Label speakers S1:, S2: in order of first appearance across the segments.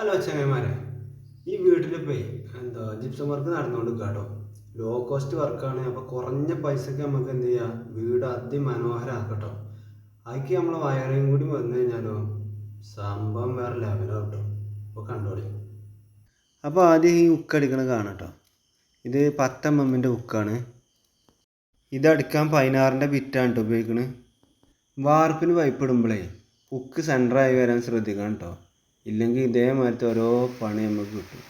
S1: Hello ചങ്ങന്മാരെ ഈ വീട്ടിലിപ്പോ എന്താ gypsum work നടന്നുകൊണ്ട് കേട്ടോ ലോ കോസ്റ്റ് വർക്കാണ് അപ്പോൾ കുറഞ്ഞ പൈസക്ക് നമുക്ക് എന്ത് ചെയ്യാം? വീട് അതിമനോഹരമാക്കട്ടോ അതിക്ക് നമ്മൾ വയറിങ് കൂടി വന്നു കഴിഞ്ഞാലോ സംഭവം വേറെ ലെവലാണ് കേട്ടോ അപ്പോൾ കണ്ടോളി. അപ്പോൾ ആദ്യം ഈ ഉക്ക് അടിക്കണ കാണട്ടോ ഇത് പത്ത് എം എമ്മിന്റെ ഉക്കാണ് ഇതടിക്കാൻ പതിനാറിന്റെ ബിറ്റാണ് കേട്ടോ ഉപയോഗിക്കുന്നത് വാർപ്പിന് പൈപ്പ് ഇടുമ്പോഴേ ഉക്ക് സെന്ററായി വരാൻ ശ്രദ്ധിക്കണം കേട്ടോ ഇല്ലെങ്കിൽ ഇതേമാതിരത്തെ ഓരോ പണി നമുക്ക് കിട്ടും.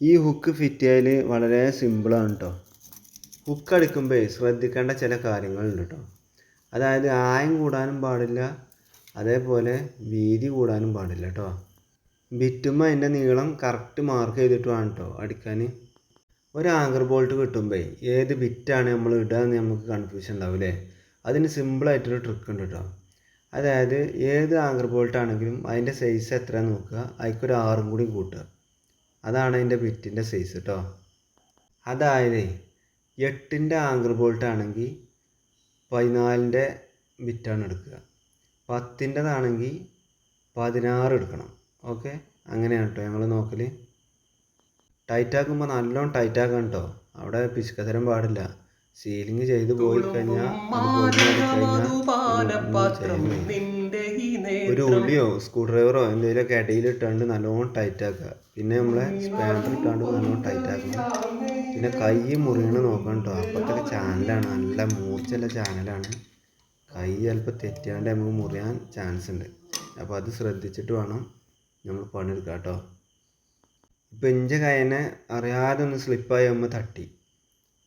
S1: ഈ ഹുക്ക് ഫിറ്റ് ചെയ്യൽ വളരെ സിമ്പിളാണ് കേട്ടോ ഹുക്ക് അടിക്കുമ്പോൾ ശ്രദ്ധിക്കേണ്ട ചില കാര്യങ്ങളുണ്ട് കേട്ടോ അതായത് ആയം കൂടാനും പാടില്ല അതേപോലെ വീതി കൂടാനും പാടില്ല കേട്ടോ ബിറ്റുമ്പോൾ അതിന്റെ നീളം കറക്റ്റ് മാർക്ക് ചെയ്തിട്ട് വേണം കേട്ടോ അടിക്കാൻ. ഒരു ആങ്കർ ബോൾട്ട് കിട്ടുമ്പോൾ ഏത് ബിറ്റാണ് നമ്മൾ ഇടുക എന്ന് നമുക്ക് കൺഫ്യൂഷൻ ഉണ്ടാവും അല്ലേ അതിന് സിമ്പിളായിട്ടൊരു ട്രിക്ക് ഉണ്ട് കേട്ടോ അതായത് ഏത് ആങ്കർ ബോൾട്ട് ആണെങ്കിലും അതിന്റെ സൈസ് എത്ര നോക്കുക? അതിക്കൊരു ആറും കൂടി കൂട്ടുക. അതാണ് അതിന്റെ ബിറ്റിന്റെ സൈസ് കേട്ടോ അതായത് എട്ടിന്റെ ആങ്കർ ബോൾട്ട് ആണെങ്കിൽ പതിനാലിന്റെ ബിറ്റാണ് എടുക്കുക. പത്തിന്റെതാണെങ്കിൽ പതിനാറ് എടുക്കണം. ഓക്കെ. അങ്ങനെയാണ് കേട്ടോ ഞങ്ങൾ നോക്കൽ ടൈറ്റ് ആക്കുമ്പോൾ നല്ലോണം ടൈറ്റ് ആക്കണം കേട്ടോ അവിടെ പിശുക്ക തരം പാടില്ല. സീലിംഗ് ചെയ്ത് പോയി കഴിഞ്ഞാൽ ഒരു ഉള്ളിയോ സ്ക്രൂ ഡ്രൈവറോ എന്തെങ്കിലുമൊക്കെ ഇടയിലിട്ടാണ്ട് നല്ലോണം ടൈറ്റ് ആക്കുക പിന്നെ നമ്മളെ സ്പാനർ ഇട്ടാണ്ട് നല്ലോണം ടൈറ്റ് ആക്കണം പിന്നെ കൈ മുറിയണ നോക്കണം കേട്ടോ അപ്പോഴത്തെ ചാനലാണ്. നല്ല മൂർച്ചയുള്ള ചാനലാണ്. കൈ ചിലപ്പോൾ തെറ്റിയാണ്ട് നമുക്ക് മുറിയാൻ ചാൻസ് ഉണ്ട് അപ്പോൾ അത് ശ്രദ്ധിച്ചിട്ട് വേണം. നമ്മൾ പണിയെടുക്കുക കേട്ടോ ഇപ്പം എന്റെ കൈനെ അറിയാതെ ഒന്ന് സ്ലിപ്പായി അമ്മ തട്ടി.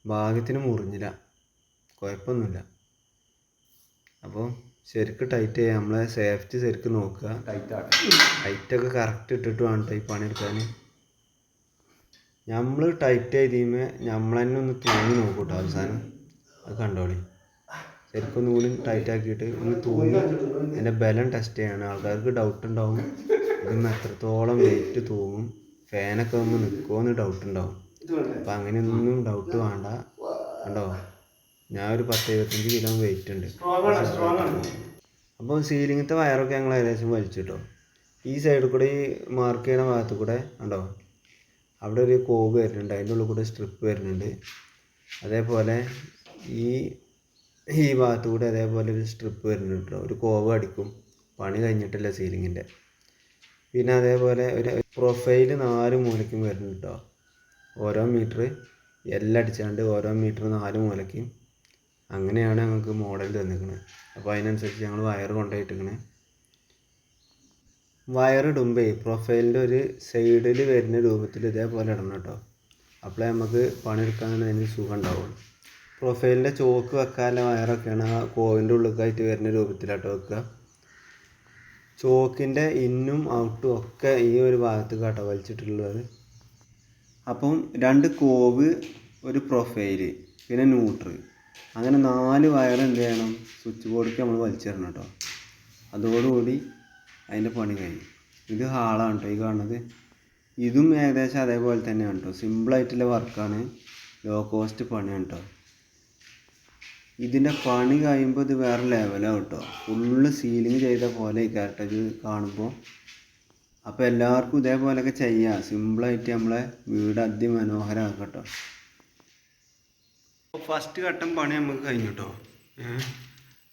S1: ഭാഗ്യത്തിന് മുറിഞ്ഞില്ല. കുഴപ്പമൊന്നുമില്ല അപ്പോൾ ശരിക്ക് ടൈറ്റ് ചെയ്യുക നമ്മളെ സേഫ്റ്റി ശരിക്ക് നോക്കുക. ടൈറ്റൊക്കെ കറക്റ്റ് ഇട്ടിട്ട് വേണം ഈ പണിയെടുക്കാൻ നമ്മൾ ടൈറ്റ് ചെയ്തീമേ നമ്മൾ തന്നെ ഒന്ന് തൂങ്ങി നോക്കും കേട്ടോ അവസാനം. അത് കണ്ടോളി. ശരിക്കും ഒന്ന് കൂടി ടൈറ്റ് ആക്കിയിട്ട് ഒന്ന് തൂങ്ങി. അതിന്റെ ബലം ടെസ്റ്റ് ചെയ്യണം. ആൾക്കാർക്ക് ഡൗട്ട് ഉണ്ടാവും. ഇതിന് എത്രത്തോളം വെയിറ്റ് തൂങ്ങും ഫാനൊക്കെ ആകുമ്പോൾ നിൽക്കുമോ എന്ന് ഡൗട്ട് ഉണ്ടാവും. അപ്പം അങ്ങനെയൊന്നും ഡൗട്ട് വേണ്ട. കണ്ടോ? ഞാൻ ഒരു പത്ത് ഇരുപത്തഞ്ച് കിലോ വെയിറ്റ് ഉണ്ട്. അപ്പോൾ സീലിങ്ങത്തെ വയറൊക്കെ ഞങ്ങൾ ഏകദേശം വലിച്ചു കിട്ടും ഈ സൈഡിൽ കൂടെ ഈ മാർക്ക് ചെയ്യണ ഭാഗത്ത് കൂടെ ഉണ്ടോ അവിടെ ഒരു കോവ് വരുന്നുണ്ട്. അതിന്റെ ഉള്ളിൽ കൂടെ സ്ട്രിപ്പ് വരുന്നുണ്ട്. അതേപോലെ ഈ ഈ ഭാഗത്ത് കൂടെ അതേപോലെ ഒരു സ്ട്രിപ്പ് വരുന്നുണ്ട് ഒരു കോവ് അടിക്കും. പണി കഴിഞ്ഞിട്ടില്ല സീലിങ്ങിന്റെ പിന്നെ അതേപോലെ ഒരു പ്രൊഫൈൽ നാല് മൂലയ്ക്കും വരുന്നുണ്ട് കേട്ടോ ഓരോ മീറ്റർ എല്ലാം അടിച്ചാണ്ട് ഓരോ മീറ്റർ നാല് മൂലയ്ക്കും. അങ്ങനെയാണ് ഞങ്ങൾക്ക് മോഡൽ തന്നിരിക്കുന്നത് അപ്പോൾ അതിനനുസരിച്ച് ഞങ്ങൾ വയർ കൊണ്ടുപോയിട്ടിരിക്കണേ. വയർ ഇടുമ്പോൾ പ്രൊഫൈലിന്റെ ഒരു സൈഡിൽ വരുന്ന രൂപത്തിൽ ഇതേപോലെ ഇടണം കേട്ടോ അപ്പോഴേ നമുക്ക് പണിയെടുക്കാൻ അതിന് സുഖം ഉണ്ടാവുള്ളൂ. പ്രൊഫൈലിന്റെ ചോക്ക് വെക്കാനുള്ള വയറൊക്കെയാണ് ആ കോവിന്റെ ഉള്ളിലേക്കായിട്ട് വരുന്ന രൂപത്തിലാട്ടോ വെക്കുക. ചോക്കിന്റെ ഇന്നും ഔട്ടും ഒക്കെ ഈ ഒരു ഭാഗത്ത് കേട്ടോ വലിച്ചിട്ടുള്ളത്. അപ്പം രണ്ട് കോവ് ഒരു പ്രൊഫൈൽ പിന്നെ ന്യൂട്രൽ അങ്ങനെ നാല് വയർ എന്ത് ചെയ്യണം? സ്വിച്ച് ബോർഡിലേക്ക് നമ്മൾ വലിച്ചിടണം കേട്ടോ. അതോടുകൂടി അതിന്റെ പണി കഴിയും. ഇത് ഹാളാണ് കേട്ടോ ഈ കാണുന്നത്. ഇതും ഏകദേശം അതേപോലെ തന്നെയാണ് കേട്ടോ. സിമ്പിളായിട്ടുള്ള വർക്കാണ് ലോ കോസ്റ്റ് പണിയാണ് കേട്ടോ. ഇതിന്റെ പണി കഴിയുമ്പോൾ ഇത് വേറെ ലെവലാണ് കേട്ടോ. ഫുള്ള് സീലിംഗ് ചെയ്ത പോലെ ഈ ഇത് കാണുമ്പോൾ അപ്പോൾ എല്ലാവർക്കും ഇതേപോലെയൊക്കെ ചെയ്യാം. സിമ്പിളായിട്ട് നമ്മളെ വീട് അതിമനോഹരമാക്കാം കേട്ടോ ഫസ്റ്റ് ഘട്ടം പണി നമുക്ക് കഴിഞ്ഞു കേട്ടോ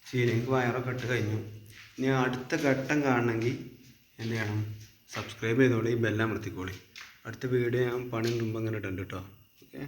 S1: സീലിംഗ് വയറൊക്കെ ഇട്ട് കഴിഞ്ഞു. ഇനി അടുത്ത ഘട്ടം കാണണമെങ്കിൽ എന്ത് ചെയ്യണം? സബ്സ്ക്രൈബ് ചെയ്തോളി ബെല്ലമർത്തിക്കോളി അടുത്ത വീഡിയോ ഞാൻ പണി ഇടുമ്പോൾ അങ്ങനെ ഇട്ടുണ്ട് കേട്ടോ ഓക്കെ?